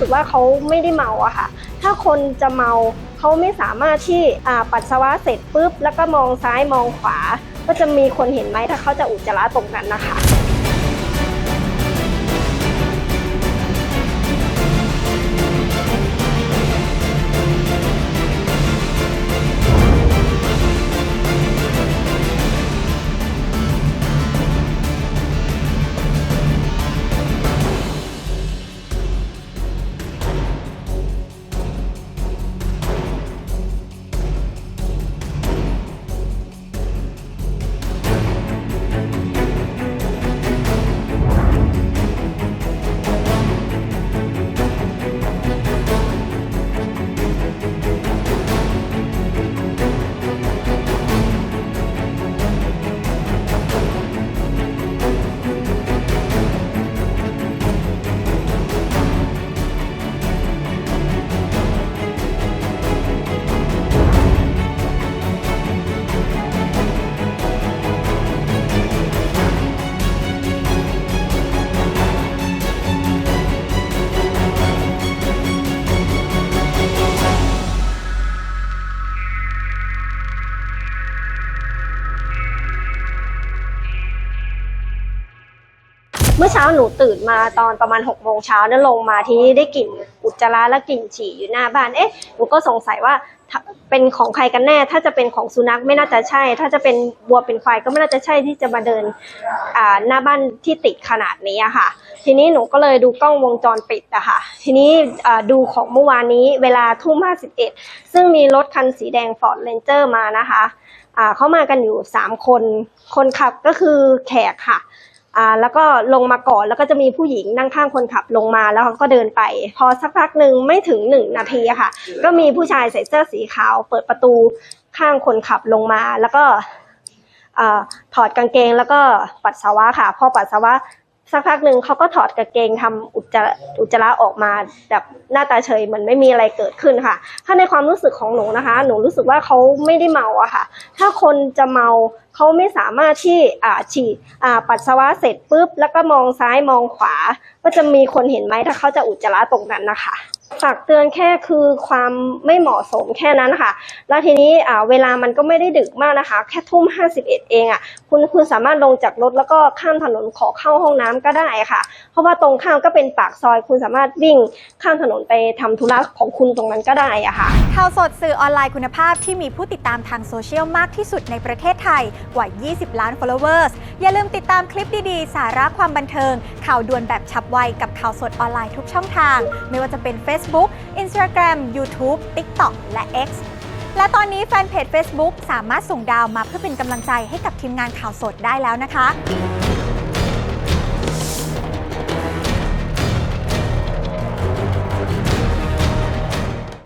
สึกว่าเขาไม่ได้เมาอะค่ะ ถ้าคนจะเมาเขาไม่สามารถที่อ่าปัสสาวะเสร็จปุ๊บ แล้วก็มองซ้ายมองขวา ก็จะมีคนเห็นไหมถ้าเขาจะอุจจาระตรงนั้นนะคะ เมื่อเช้าหนูตื่นมาตอนประมาณ6กโมงเช้าเนี่ยลงมาที่นี่ได้กลิ่นอุจจาระและกลิ่นฉี่อยู่หน้าบ้าน เอ๊ะ หนูก็สงสัยว่าเป็นของใครกันแน่ ถ้าจะเป็นของสุนัขไม่น่าจะใช่ ถ้าจะเป็นวัวเป็นควายก็ไม่น่าจะใช่ที่จะมาเดินหน้าบ้านที่ติดขนาดนี้ค่ะ ทีนี้หนูก็เลยดูกล้องวงจรปิดอะค่ะ ทีนี้อ่ดูของเมื่อวานนี้เวลาทุ่มห้าสิบเอ็ดซึ่งมีรถคันสีแดงฟอร์ดเรนเจอร์มานะคะเข้ามากันอยู่สามคน คนขับก็คือแขกค่ะ อ่าแล้วก็ลงมาก่อนแล้วก็จะมีผู้หญิงนั่งข้างคนขับลงมาแล้วเขาก็เดินไป พอสักพักหนึ่งไม่ถึงหนึ่งนาทีอะค่ะ ก็มีผู้ชายใส่เสื้อสีขาว เปิดประตูข้างคนขับลงมา แล้วก็อ่าถอดกางเกงแล้วก็ปัสสาวะค่ะ พอปัสสาวะ สักพักหนึ่งเขาก็ถอดกางเกงทำอุจจาอุจจาระออกมาแบบหน้าตาเฉยเหมือนไม่มีอะไรเกิดขึ้นค่ะ ถ้าในความรู้สึกของหนูนะคะ หนูรู้สึกว่าเขาไม่ได้เมาอะค่ะ ถ้าคนจะเมาเขาไม่สามารถที่อ่าฉี่อ่าปัสสาวะเสร็จปุ๊บแล้วก็มองซ้ายมองขวา ก็จะมีคนเห็นไหมถ้าเขาจะอุจจาระตรงนั้นนะคะ ฝากเตือนแค่คือความไม่เหมาะสมแค่นั้นนะคะแล้วทีนี้เวลามันก็ไม่ได้ดึกมากนะคะ แค่ทุ่มห้าสิบเอ็ดเองอะ คุณคุณสามารถลงจากรถแล้วก็ข้ามถนนขอเข้าห้องน้ำก็ได้ค่ะ เพราะว่าตรงข้ามก็เป็นปากซอย คุณสามารถวิ่งข้ามถนนไปทำธุระของคุณตรงนั้นก็ได้อะค่ะ ข่าวสดสื่อออนไลน์คุณภาพที่มีผู้ติดตามทางโซเชียลมากที่สุดในประเทศไทยกว่า 20 ล้าน followers อย่าลืมติดตามคลิปดีๆ สาระความบันเทิง ข่าวด่วนแบบฉับไวกับข่าวสดออนไลน์ทุกช่องทาง ไม่ว่าจะเป็น Facebook Instagram YouTube TikTok และ X และตอนนี้แฟนเพจ Facebook สามารถส่งดาวมาเพื่อเป็นกำลังใจให้กับทีมงานข่าวสดได้แล้วนะคะ